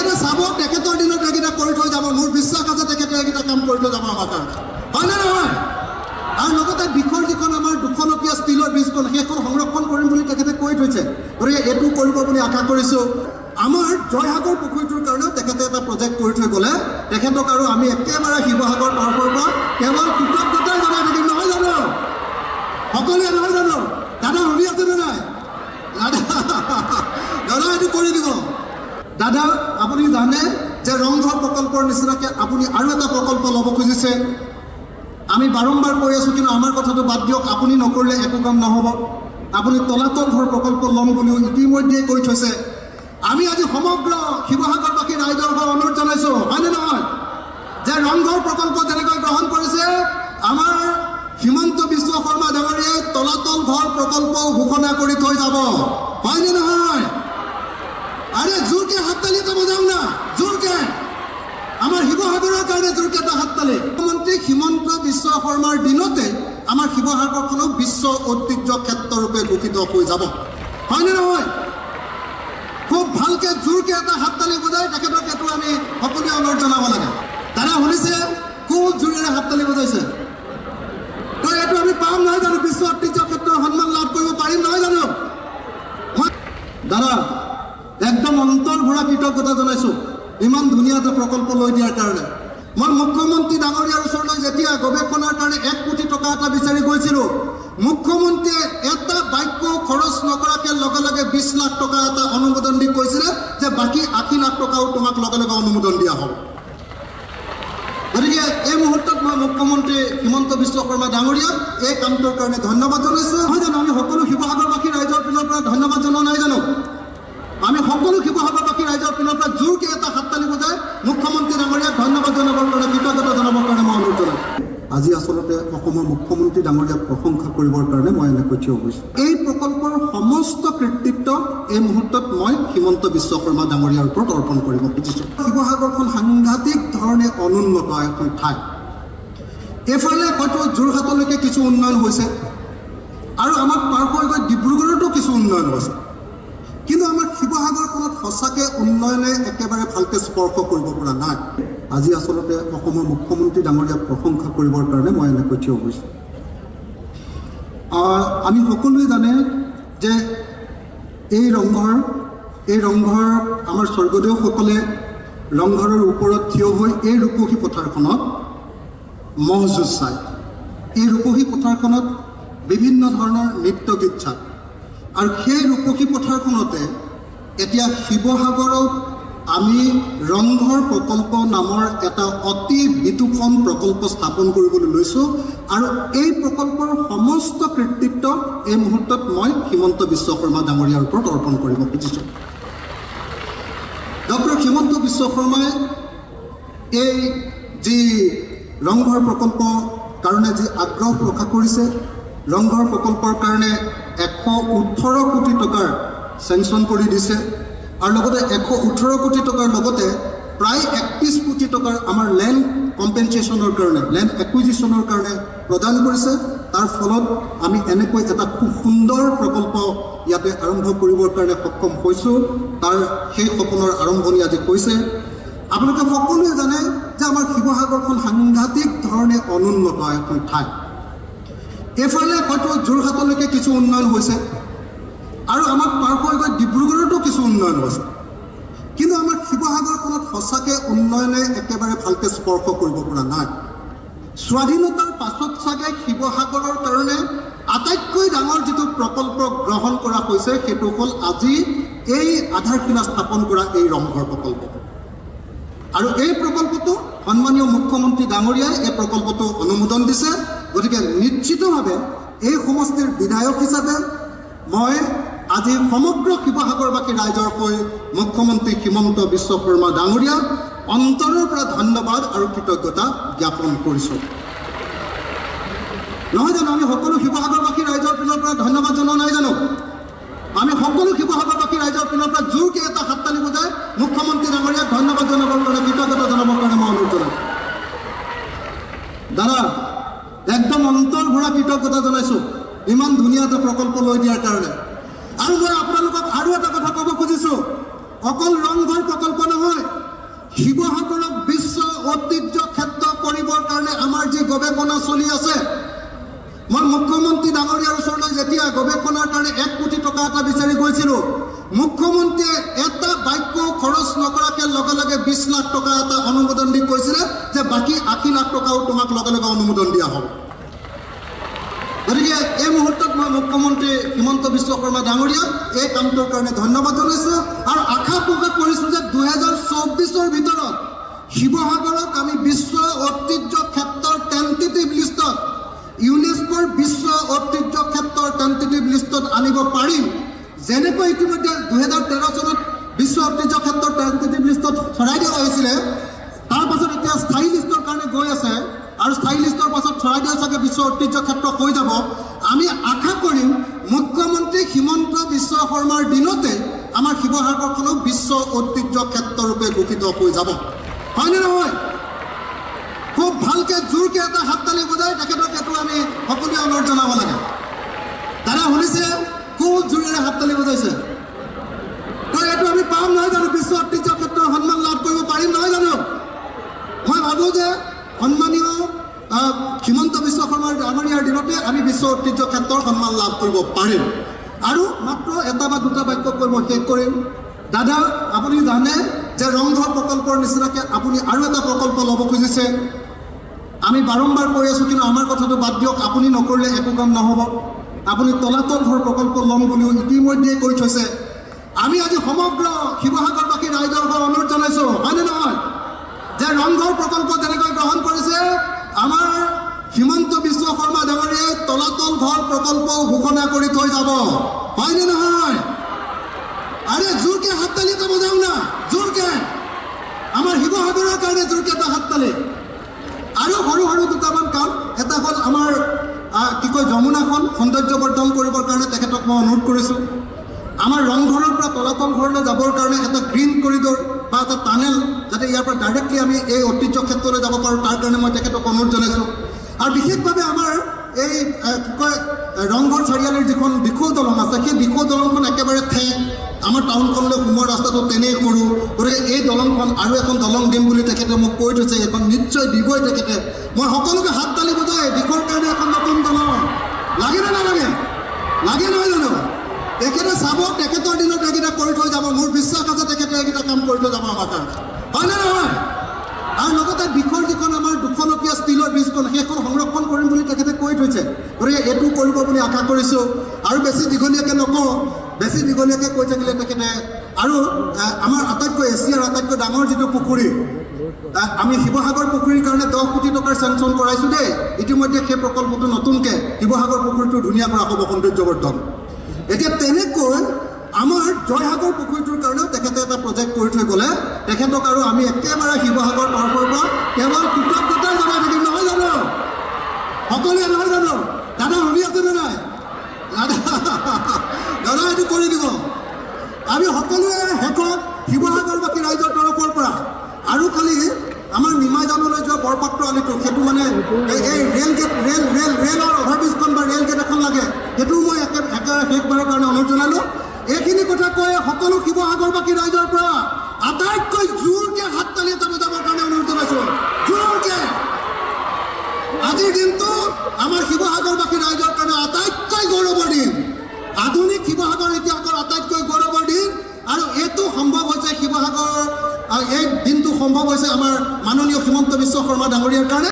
তেখেতে চাব তেখেতৰ দিনত এইকেইটা কৰি থৈ যাব, মোৰ বিশ্বাস আছে তেখেতে এইকেইটা কাম কৰি থৈ যাব আমাৰ কাৰণে। হয়নে নহয়? আৰু লগতে দিশৰ যিখন আমাৰ দুখলপীয়া ষ্টীলৰ ব্ৰিজখন সেইখন সংৰক্ষণ কৰিম বুলি তেখেতে কৈ থৈছে। গতিকে এইটো কৰিব বুলি আশা কৰিছোঁ। আমাৰ জয়সাগৰ পুখুৰীটোৰ কাৰণেও তেখেতে এটা প্ৰজেক্ট কৰি থৈ গ'লে, তেখেতক আৰু আমি একেবাৰে শিৱসাগৰ তৰফৰ পৰা কেৱল কৃতজ্ঞতাই জনাই থাকিম, নহয় জানো? সকলোৱে নহয় জানো? দাদা, শুনি আছেনে নাই? দাদা দাদা, এইটো কৰি দিব। দাদা, আপুনি জানে যে ৰংঘৰ প্ৰকল্পৰ নিচিনাকৈ আপুনি আৰু এটা প্ৰকল্প ল'ব খুজিছে? আমি বাৰম্বাৰ কৈ আছোঁ, কিন্তু আমাৰ কথাটো বাদ দিয়ক, আপুনি নকৰিলে একো কাম নহ'ব। আপুনি তলাতল ঘৰ প্ৰকল্প ল'ম বুলিও ইতিমধ্যে কৈ থৈছে। আমি আজি সমগ্ৰ শিৱসাগৰবাসী ৰাইজৰ হৈ অনুৰোধ জনাইছোঁ, হয়নে নহয়? যে ৰংঘৰ প্ৰকল্প যেনেকৈ গ্ৰহণ কৰিছে, আমাৰ হিমন্ত বিশ্ব শৰ্মা ডাঙৰীয়াই তলাতল ঘৰ প্ৰকল্পও ঘোষণা কৰি থৈ যাব। হয়নে নহয়? আৰে জোৰকে হাততালি এটা বজাও না জোৰকে আমাৰ শিৱসাগৰৰ কাৰণে জোৰকে এটা হাততালি। মুখ্যমন্ত্ৰী হিমন্ত বিশ্ব শৰ্মাৰ দিনতে আমাৰ শিৱসাগৰখনো বিশ্ব ঐতিহ্য ক্ষেত্ৰৰূপে ঘোষিত হৈ যাব। হয়নে নহয়? খুব ভালকে জোৰকে এটা হাততালি বজাই তেখেতক এইটো আমি সকলোৱে অনুৰোধ জনাব লাগে। দাদা শুনিছে? খুব জোৰেৰে হাততালি বজাইছে? তো এইটো আমি পাম নহয় জানো? বিশ্ব ঐতিহ্য ক্ষেত্ৰৰ সন্মান লাভ কৰিব পাৰিম নহয় জানো? দাদা কৃতজ্ঞতা জনাইছোঁ। ইমান ধুনীয়া এটা প্ৰকল্প লৈ দিয়াৰ কাৰণে। মই মুখ্যমন্ত্ৰী ডাঙৰীয়াৰ ওচৰলৈ যেতিয়া গৱেষণাৰ কাৰণে এক কোটি টকা এটা বিচাৰি গৈছিলোঁ, মুখ্যমন্ত্ৰীয়ে এটা বাক্য খৰচ নকৰাকৈ লগে লাখ টকা এটা অনুমোদন দি কৈছিলে যে বাকী আশী লাখ টকাও তোমাক লগে লগে অনুমোদন দিয়া হ'ব। গতিকে এই মুহূৰ্তত মই মুখ্যমন্ত্ৰী হিমন্ত বিশ্ব শৰ্মা ডাঙৰীয়াক এই কামটোৰ কাৰণে ধন্যবাদ জনাইছোঁ। নহয় জানো, আমি সকলো শিৱসাগৰবাসী ৰাইজৰ পিনৰ পৰা ধন্যবাদ জনোৱা নাই জানো? আমি সকলো শিৱসাগৰবাসী ৰাইজৰ পিনৰ পৰা জোৰকে এটা হাততালি বজাই মুখ্যমন্ত্ৰী ডাঙৰীয়াক ধন্যবাদ জনাবৰ কাৰণে কৃতজ্ঞতা জনাবৰ কাৰণে মই অনুৰোধ জনাইছোঁ আজি আচলতে অসমৰ মুখ্যমন্ত্ৰী ডাঙৰীয়াক প্ৰশংসা কৰিবৰ কাৰণে মই এনেকৈ থিয় হৈছোঁ। এই প্ৰকল্পৰ সমস্ত কৃতিত্ব এই মুহূৰ্তত মই হিমন্ত বিশ্ব শৰ্মা ডাঙৰীয়াৰ ওপৰত অৰ্পণ কৰিব খুজিছোঁ। শিৱসাগৰখন সাংঘাতিক ধৰণে অনুন্নত এখন ঠাই। এইফালে হয়তো যোৰহাটলৈকে কিছু উন্নয়ন হৈছে। আৰু আমাক পাৰ হৈ গৈ ডিব্ৰুগড়তো কিছু উন্নয়ন হৈছে। কিন্তু আমাৰ শিৱসাগৰখনত সঁচাকৈ উন্নয়নে একেবাৰে ভালকৈ স্পৰ্শ কৰিব পৰা নাই। আজি আচলতে অসমৰ মুখ্যমন্ত্ৰী ডাঙৰীয়াক প্ৰশংসা কৰিবৰ কাৰণে মই এনেকৈ থিয় হৈছোঁ। আমি সকলোৱে জানে যে এই ৰংঘৰ এই ৰংঘৰ আমাৰ স্বৰ্গদেউসকলে ৰংঘৰৰ ওপৰত থিয় হৈ এই ৰূপহী পথাৰখনত মহ যুঁজ চায়। এই ৰূপহী পথাৰখনত বিভিন্ন ধৰণৰ নৃত্য গীত চায়। আৰু সেই ৰূপহী পথাৰখনতে এতিয়া শিৱসাগৰত আমি ৰংঘৰ প্ৰকল্প নামৰ এটা অতি বিতোপন প্ৰকল্প স্থাপন কৰিবলৈ লৈছোঁ আৰু এই প্ৰকল্পৰ সমস্ত কৃতিত্ব এই মুহূৰ্তত মই হিমন্ত বিশ্ব শৰ্মা ডাঙৰীয়াৰ ওপৰত অৰ্পণ কৰিব খুজিছোঁ। ডক্টৰ হিমন্ত বিশ্ব শৰ্মাই এই যি ৰংঘৰ প্ৰকল্প কাৰণে যি আগ্ৰহ প্ৰকাশ কৰিছে ৰংঘৰ প্ৰকল্পৰ কাৰণে এশ ওঠৰ কোটি টকাৰ চেংচন কৰি দিছে। আৰু লগতে এশ ওঠৰ কোটি টকাৰ লগতে প্ৰায় একত্ৰিছ কোটি টকাৰ আমাৰ লেণ্ড কম্পেনচেশ্যনৰ কাৰণে লেণ্ড একুইজিশ্যনৰ কাৰণে প্ৰদান কৰিছে। তাৰ ফলত আমি এনেকৈ এটা খুব সুন্দৰ প্ৰকল্প ইয়াতে আৰম্ভ কৰিবৰ কাৰণে সক্ষম হৈছোঁ। তাৰ, সেই সপোনৰ আৰম্ভণি আজি হৈছে। আপোনালোকে সকলোৱে জানে যে আমাৰ শিৱসাগৰখন সাংঘাতিক ধৰণে অনুন্নত এখন ঠাই। এইফালে হয়তো যোৰহাটলৈকে কিছু উন্নয়ন হৈছে। আৰু আমাক পাৰ হৈ গৈ ডিব্ৰুগড়তো কিছু উন্নয়ন হৈছে। কিন্তু আমাৰ শিৱসাগৰখনত সঁচাকৈ উন্নয়নে একেবাৰে ভালকৈ স্পৰ্শ কৰিব পৰা নাই। স্বাধীনতাৰ পাছত চাগে শিৱসাগৰৰ কাৰণে আটাইতকৈ ডাঙৰ যিটো প্ৰকল্প গ্ৰহণ কৰা হৈছে, সেইটো হ'ল আজি এই আধাৰশিলা স্থাপন কৰা এই ৰংঘৰ প্ৰকল্পটো আৰু এই প্ৰকল্পটো সন্মানীয় মুখ্যমন্ত্ৰী ডাঙৰীয়াই এই প্ৰকল্পটো অনুমোদন দিছে। গতিকে নিশ্চিতভাৱে এই সমষ্টিৰ বিধায়ক হিচাপে মই আজি সমগ্ৰ শিৱসাগৰবাসী ৰাইজৰ হৈ মুখ্যমন্ত্ৰী হিমন্ত বিশ্ব শৰ্মা ডাঙৰীয়াক অন্তৰৰ পৰা ধন্যবাদ আৰু কৃতজ্ঞতা জ্ঞাপন কৰিছোঁ। নহয় জানো, আমি সকলো শিৱসাগৰবাসী ৰাইজৰ পিনৰ পৰা ধন্যবাদ জনোৱা নাই জানো? আমি সকলো শিৱসাগৰবাসী ৰাইজৰ পিনৰ পৰা জোৰকৈ এটা হাততালি বজাই মুখ্যমন্ত্ৰী ডাঙৰীয়াক ধন্যবাদ জনাবৰ কাৰণে কৃতজ্ঞতা জনাবৰ কাৰণে মই অনুৰোধ দাদা ভৰা কৃতজ্ঞতা জনাইছোঁ। ইমান ধুনীয়া এটা প্ৰকল্প লৈ দিয়াৰ কাৰণে। আৰু মই আপোনালোকক আৰু এটা কথা ক'ব খুজিছোঁ। অকল ৰংঘৰ প্ৰকল্প নহয়, শিৱসাগৰক বিশ্ব ঐতিহ্য ক্ষেত্ৰ কৰিবৰ কাৰণে আমাৰ যি গৱেষণা চলি আছে, মই মুখ্যমন্ত্ৰী ডাঙৰীয়াৰ ওচৰলৈ যেতিয়া গৱেষণাৰ কাৰণে এক কোটি টকা এটা বিচাৰি গৈছিলোঁ, মুখ্যমন্ত্ৰীয়ে এটা বাক্য খৰচ নকৰাকৈ লগে লগে বিছ লাখ টকা এটা অনুমোদন দি কৈছিলে যে বাকী আশী লাখ টকাও তোমাক লগে লগে অনুমোদন দিয়া হ'ব। গতিকে এই মুহূৰ্তত মই মুখ্যমন্ত্ৰী হিমন্ত বিশ্ব শৰ্মা ডাঙৰীয়াক এই কামটোৰ কাৰণে ধন্যবাদ জনাইছোঁ আৰু আশা প্ৰকাশ কৰিছোঁ যে দুহেজাৰ চৌব্বিছৰ ভিতৰত শিৱসাগৰক আমি বিশ্ব ঐতিহ্য ক্ষেত্ৰৰ টেণ্টেটিভ লিষ্টত ইউনেস্কোৰ বিশ্ব ঐতিহ্য ক্ষেত্ৰৰ টেণ্টেটিভ লিষ্টত আনিব পাৰিম। যেনেকৈ ইতিমধ্যে দুহেজাৰ তেৰ চনত বিশ্ব ঐতিহ্য ক্ষেত্ৰৰ টেণ্টেটিভ লিষ্টত চৰাইদেউ আহিছিলে তাৰ পাছত এতিয়া স্থায়ী লিষ্টৰ কাৰণে গৈ আছে। আৰু স্থায়ী লিষ্টৰ পাছত চৰাইদেউ চাগে বিশ্ব ঐতিহ্য ক্ষেত্ৰ হৈ যাব। আমি আশা কৰিম, মুখ্যমন্ত্ৰী হিমন্ত বিশ্ব শৰ্মাৰ দিনতে আমাৰ শিৱসাগৰখনো বিশ্ব ঐতিহ্য ক্ষেত্ৰৰূপে ঘোষিত হৈ যাব। হয়নে নহয়? খুব ভালকে, জোৰকে এটা হাততালি বজাই তেখেতক এইটো আমি সকলোৱে অনুৰোধ জনাব লাগে। দাদা, শুনিছে? খুব জোৰেৰে হাততালি বজাইছে। এইটো আমি পাম নহয় জানো? বিশ্ব ঐতিহ্য ক্ষেত্ৰৰ সন্মান লাভ কৰিব পাৰিম নহয় জানো? মই ভাবোঁ যে সন্মানীয় আহ, হিমন্ত বিশ্ব শৰ্মাৰ ডাঙৰীয়াৰ বিশ্ব ঐতিহ্য ক্ষেত্ৰৰ সন্মান লাভ কৰিব পাৰিম। আৰু এটা বা দুটা বাক্য কৈ মই শেষ কৰিম। দাদা, আপুনি জানে যে ৰংঘৰ প্ৰকল্পৰ নিচিনাকৈ আপুনি আৰু এটা প্ৰকল্প ল'ব খুজিছে। আমি বাৰম্বাৰ কৈ আছোঁ, কিন্তু আমাৰ কথাটো বাদ দিয়ক। আপুনি নকৰিলে একো কাম নহ'ব। আপুনি তলাতল ঘৰ প্ৰকল্প ল'ম বুলিও ইতিমধ্যে কৈ থৈছে। আমি আজি সমগ্ৰ শিৱসাগৰবাসী ৰাইজৰ অনুৰোধ জনাইছোঁ, হয়নে নহয়? যে ৰংঘৰ প্ৰকল্প যেনেকৈ গ্ৰহণ কৰিছে ঘৰ প্ৰকল্পও ঘোষণা কৰি থৈ যাব। হয়নে নহয়? আৰে জোৰকে হাততালি এটা বজাও না, জোৰকে। আমাৰ শিৱসাগৰৰ কাৰণে জোৰকে এটা হাততালি। আৰু সৰু সৰু দুটামান কাম, এটা হ'ল আমাৰ কি কয়, যমুনাখন সৌন্দৰ্যবৰ্ধন কৰিবৰ কাৰণে তেখেতক মই অনুৰোধ কৰিছোঁ। আমাৰ ৰংঘৰৰ পৰা তলাতল ঘৰলৈ যাবৰ কাৰণে এটা গ্ৰীণ কৰিডৰ বা এটা টানেল, যাতে ইয়াৰ পৰা ডাইৰেক্টলি আমি এই ঐতিহ্য ক্ষেত্ৰলৈ যাব পাৰোঁ, তাৰ কাৰণে মই তেখেতক অনুৰোধ জনাইছোঁ। আৰু বিশেষভাৱে আমাৰ এই কি কয় ৰংঘৰ চাৰিআলিৰ যিখন দিখৌ দলং আছে, সেই দিখৌ দলংখন একেবাৰে ঠেক আমাৰ টাউনখনলৈ সোমোৱা ৰাস্তাটো তেনেই সৰু। গতিকে এই দলংখন আৰু এখন দলং দিম বুলি তেখেতে মোক কৈ থৈছে এখন নিশ্চয় দিবই তেখেতে। মই সকলোকে হাত তালি বজাই, দিশৰ কাৰণে এখন নতুন দলং। লাগে নে নালাগে? লাগে নহয় জানো? তেখেতে চাব, তেখেতৰ দিনত এইকেইটা কৰি থৈ যাব। মোৰ বিশ্বাস আছে তেখেতে এইকেইটা কাম কৰি থৈ যাব আমাৰ কাৰণে। হয়নে নহয়? আৰু লগতে দিশৰ যিখন আমাৰ দুখলপীয়া ষ্টীলৰ ব্ৰিজখন সেইখন সংৰক্ষণ কৰিম বুলি তেখেতে কৈ থৈছে। গতিকে এইটো কৰিব বুলি আশা কৰিছোঁ। আৰু বেছি দীঘলীয়াকৈ নকওঁ, বেছি দীঘলীয়াকৈ কৈ থাকিলে তেখেতে আৰু আমাৰ আটাইতকৈ এছিয়াৰ আটাইতকৈ ডাঙৰ যিটো পুখুৰী আমি শিৱসাগৰ পুখুৰীৰ কাৰণে দহ কোটি টকাৰ চেংচন কৰাইছোঁ দেই। ইতিমধ্যে সেই প্ৰকল্পটো নতুনকৈ শিৱসাগৰ পুখুৰীটো ধুনীয়া কৰা হ'ব, সৌন্দৰ্যবৰ্ধন। এতিয়া তেনেকৈ আমাৰ জয়সাগৰ পুখুৰীটোৰ কাৰণেও তেখেতে এটা প্ৰজেক্ট কৰি থৈ গ'লে। তেখেতক আৰু আমি একেবাৰে শিৱসাগৰ পৰা কেৱল কৃতজ্ঞতাই জনাই থাকিম নহয় জানো? সকলোৱে নহয় জানো? দাদা শুনি আছেনে নাই দাদা দাদা, এইটো কৰি দিব। আমি সকলোৱে শেষত শিৱসাগৰবাসী ৰাইজৰ তৰফৰ পৰা আৰু খালি আমাৰ নিমাইজানলৈ যোৱা বৰপাত্ৰ আলিটো সেইটো মানে এই এই ৰেল গেট ৰেল ৰেল ৰেলৰ অভাৰব্ৰিজখন বা ৰেল গেট এখন লাগে। সেইটোও মই একে একেবাৰে শেষবাৰৰ কাৰণে অনুৰোধ জনালোঁ। এইখিনি কথা কৈ সকলো শিৱসাগৰবাসী ৰাইজৰ পৰা সম্ভৱ হৈছে শিৱসাগৰ এই দিনটো সম্ভৱ হৈছে আমাৰ মাননীয় হিমন্ত বিশ্ব শৰ্মা ডাঙৰীয়াৰ কাৰণে।